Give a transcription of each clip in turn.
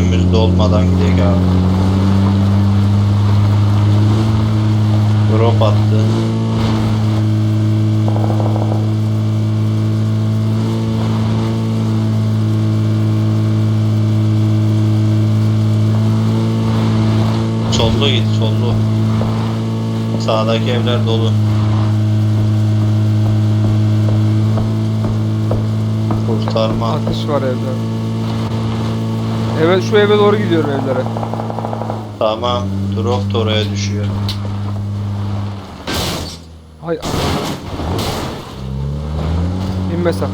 Önümüzde olmadan gidelim abi. Drop attı. Sollu git sollu. Sağdaki evler dolu. Kurtarma. Atış var evde. Evet şu eve doğru gidiyorum evlere. Tamam. Drop da oraya düşüyor. Hay Allah. İnme sen.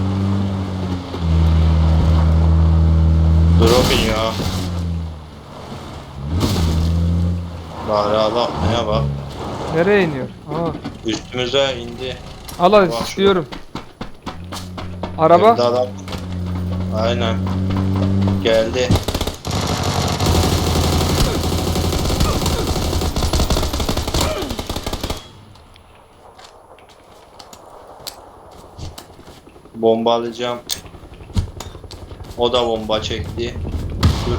Drop iniyor. Bari Allah neye bak. Nereye iniyor? Aa. Üstümüze indi. Al hadi Bak istiyorum. Araba. Evde adam. Aynen. Geldi. Bombalayacağım. O da bomba çekti. Dur.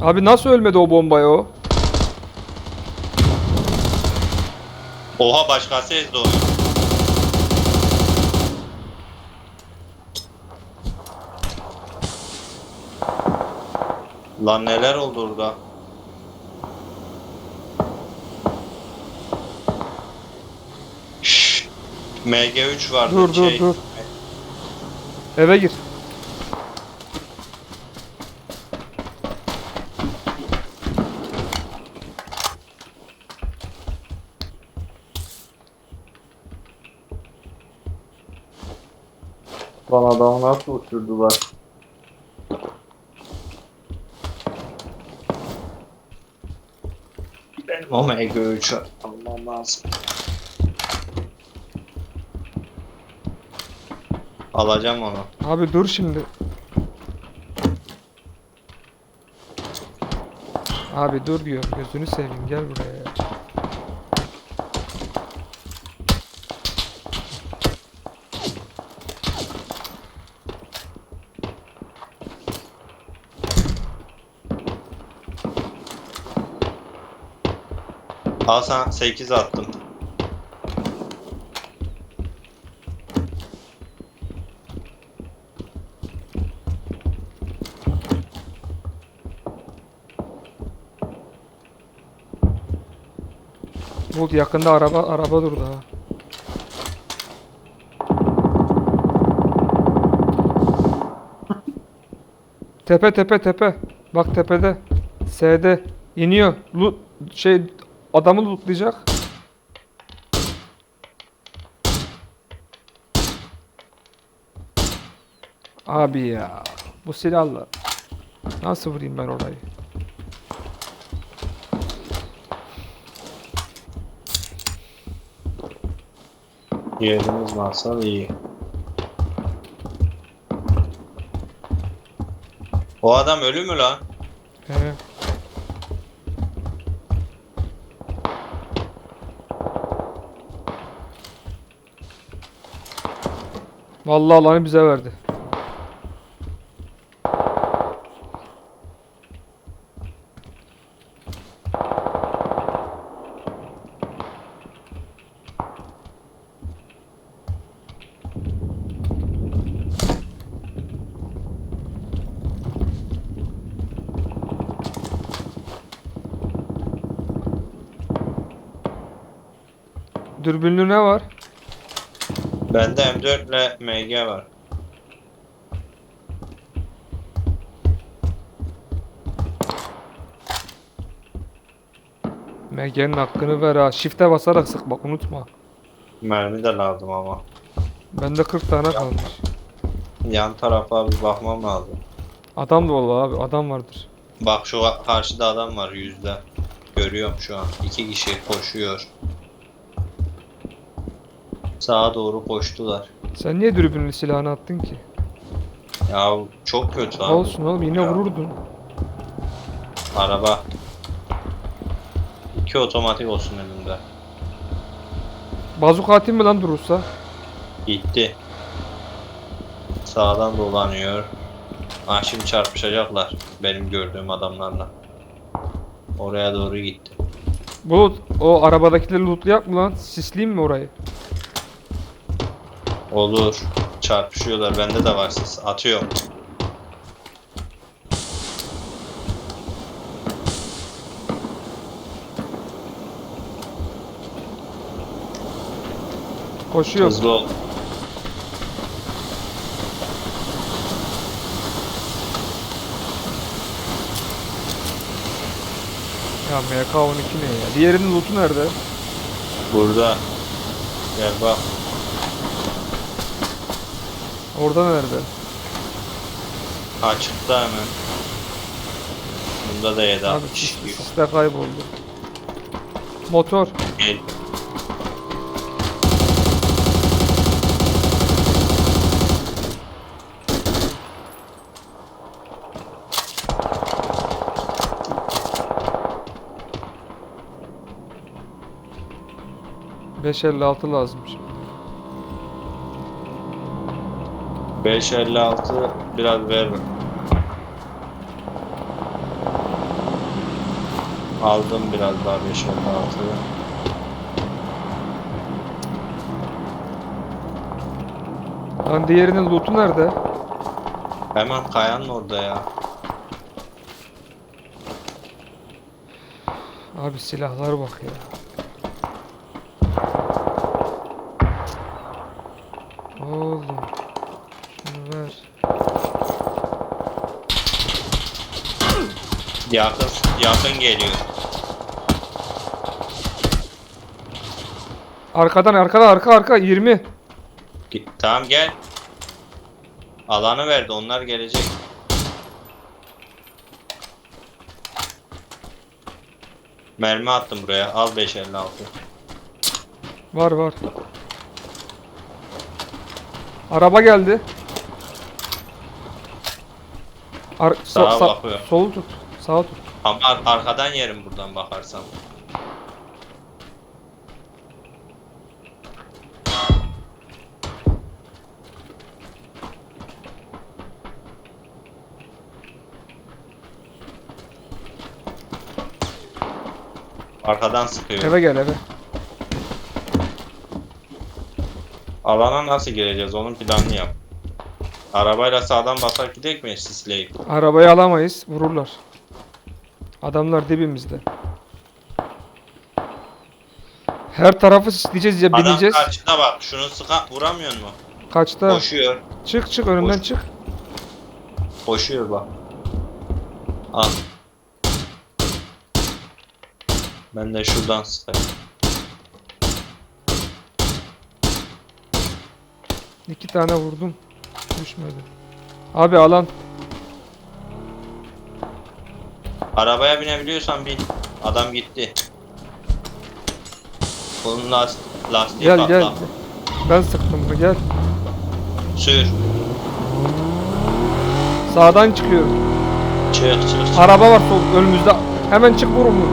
Abi nasıl ölmedi o bombaya o? Oha başkası ezdi onu. Lan neler oldu orada? MG3 vardı. Dur dur şey. dur. Eve gir. Lan adamı nasıl uçurdular? Benim o MG3'ü almam lazım. Alacağım onu. Abi dur şimdi. Abi dur diyor. Gözünü seveyim gel buraya ya. Al sana 8 attım. Bu yakında araba araba durdu ha. Tepe tepe tepe. Bak tepede. S'de iniyor. Loot şey adamı lootlayacak. Abi ya. Bu silahla nasıl vurayım ben orayı? Yerimiz nasıl iyi. O adam ölü mü lan? He. Vallahi alanı bize verdi. Dürbünlü ne var? Bende M4 ile MG var. MG'nin hakkını ver ha. Shift'e basarak sık bak unutma. Mermi de lazım ama. Bende 40 tane kalmış. Yan tarafa bir bakmam lazım. Adam da valla abi adam vardır. Bak şu karşıda adam var yüzde. Görüyorum şu an. İki kişi koşuyor. Sağa doğru koştular. Sen niye dürbünlü silahını attın ki? Ya çok kötü abi. Olsun oğlum yine Ya. vururdun. Araba. İki otomatik olsun önümde. Bazuka atayım mı lan durursa? Gitti. Sağdan dolanıyor. Ah şimdi çarpışacaklar benim gördüğüm adamlarla. Oraya doğru gitti. Bulut o arabadakileri lootlayak mı lan? Sisleyeyim mi orayı? Olur. Çarpışıyorlar. Bende de var ses. Atıyorum. Koşuyor. Hızlı ol. Ya MK12 ne ya? Diğerinin lootu nerede? Burada. Gel bak. Orada nerede? Açıkta hemen. Bunda da 7 Abi 60 sis, kayboldu. Motor. Gel. Beş 556 lazım şimdi. 556 biraz ver. Aldım biraz daha 556'yı. Lan diğerinin lootu nerede? Hemen kayanın orada ya. Abi silahlara bak ya. Oğlum. Şunu ver. Yakın, yakın geliyor. Arkadan arkada arka arka 20. Git, tamam gel. Alanı verdi onlar gelecek. Mermi attım buraya. Al 556. Var var. Araba geldi. Ar so- Sağa sa- bakıyor. Solu tut. Sağa tut. Ama ar- arkadan yerim buradan bakarsam. Arkadan sıkıyor. Eve gel eve. Alana nasıl gireceğiz onun planını yap. Arabayla sağdan basak gidecek mi sisleyip? Arabayı alamayız. Vururlar. Adamlar dibimizde. Her tarafı sisleyeceğiz ya Adam bineceğiz. karşıda bak şunu sıka vuramıyor mu? Kaçta? Koşuyor. Çık çık önümden Boş. çık. Koşuyor bak. Al. Ben de şuradan sıkayım. İki tane vurdum. Düşmedi. Abi alan. Arabaya binebiliyorsan bin. Adam gitti. Bunun last, lastiği Gel patla. gel. Ben sıktım bunu gel. Sür. Sağdan çıkıyor. Çık çık çık. Araba var sol önümüzde. Hemen çık vur onu.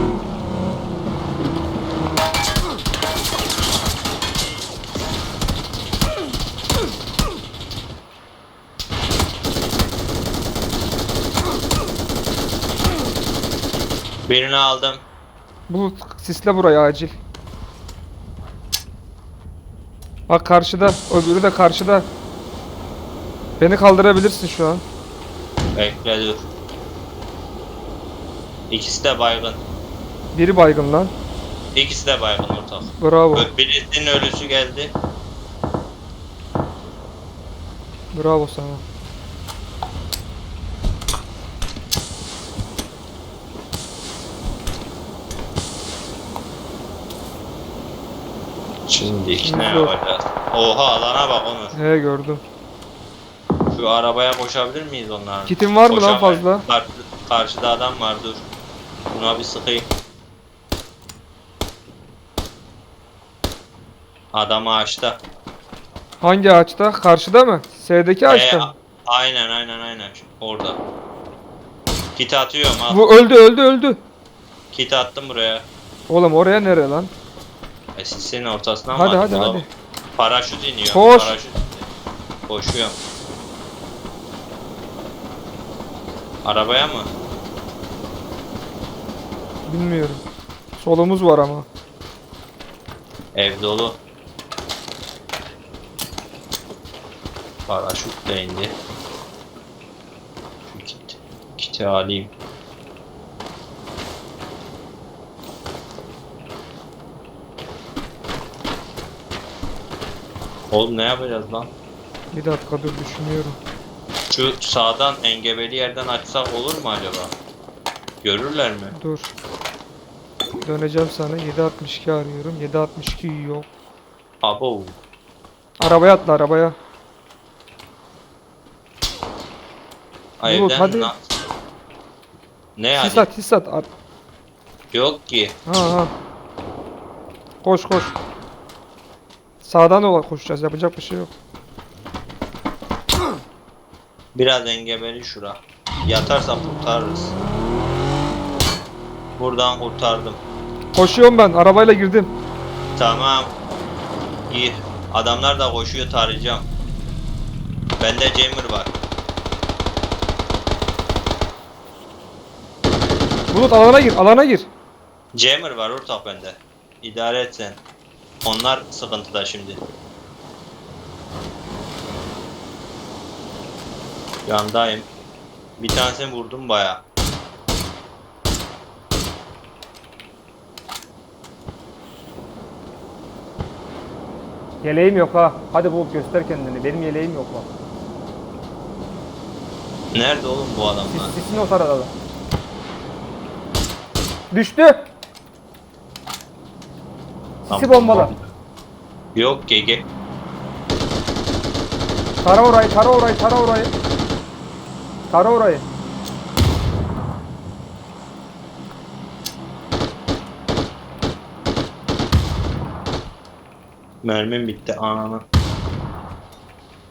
Birini aldım. Bu sisle burayı acil. Bak karşıda. Öbürü de karşıda. Beni kaldırabilirsin şu an. Bekle dur. İkisi de baygın. Biri baygın lan. İkisi de baygın ortak. Bravo. Ö- Birisinin ölüsü geldi. Bravo sana. Şimdi yapacağız? Oha alana bak Onur. He gördüm. Şu arabaya koşabilir miyiz onlarla? Kitin var mı lan Koşamayız. fazla? Kar- karşıda adam var dur. Buna bir sıkayım. Adam ağaçta. Hangi ağaçta? Karşıda mı? S'deki ağaçta Ee, mı? aynen aynen aynen orada. Kit atıyorum al. Bu öldü öldü öldü. Kit attım buraya. Oğlum oraya nere lan? E, sisin ortasına mı Hadi hadi hadi. Paraşüt iniyor. Koş. Paraşüt. Arabaya mı? Bilmiyorum. Solumuz var ama. Ev dolu. Paraşüt de indi. Şu kit. Kiti alayım. Oğlum ne yapacağız lan? Bir dakika dur düşünüyorum. Şu sağdan engebeli yerden açsak olur mu acaba? Görürler mi? Dur. Döneceğim sana. 762 arıyorum. 762 yok. Abo. Arabaya atla arabaya. Bulut, Evden hadi. na- Ne hadi? Sis at sis at. At. Yok ki. Ha ha. Koş koş. Sağdan dola koşacağız. Yapacak bir şey yok. Biraz engebeli şura. Yatarsam kurtarırız. Buradan kurtardım. Koşuyorum ben. Arabayla girdim. Tamam. İyi. Adamlar da koşuyor tarayacağım. Bende jammer var. Bulut alana gir. Alana gir. Jammer var ortak bende. İdare et sen. Onlar sıkıntıda şimdi. Yandayım. Bir tanesini vurdum baya. Yeleğim yok ha. Hadi Bulut göster kendini. Benim yeleğim yok bak. Nerede oğlum bu adamlar? Sis, sisin o sırada da. Düştü. Sisi Tamam. bombala. Yok GG. Tara orayı, tara orayı, tara orayı. Tara orayı. Mermim bitti ananı.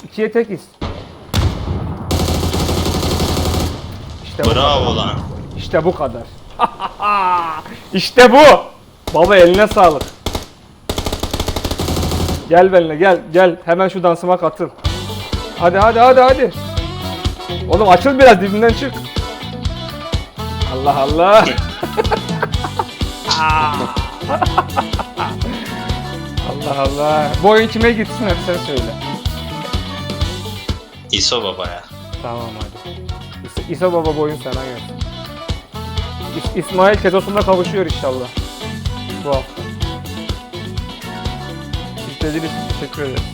İkiye tekiz. İşte bu Bravo kadar. lan. İşte bu kadar. işte bu. Baba eline sağlık. Gel benimle gel gel hemen şu dansıma katıl. Hadi hadi hadi hadi. Oğlum açıl biraz dibinden çık. Allah Allah. Allah Allah. Bu oyun kime gitsin hep sen söyle. İso baba ya. Tamam hadi. İs- İsa Baba boyun sana gelsin. İs- İsmail Ketos'unda kavuşuyor inşallah. Bu hafta. İzlediğiniz için teşekkür ederiz.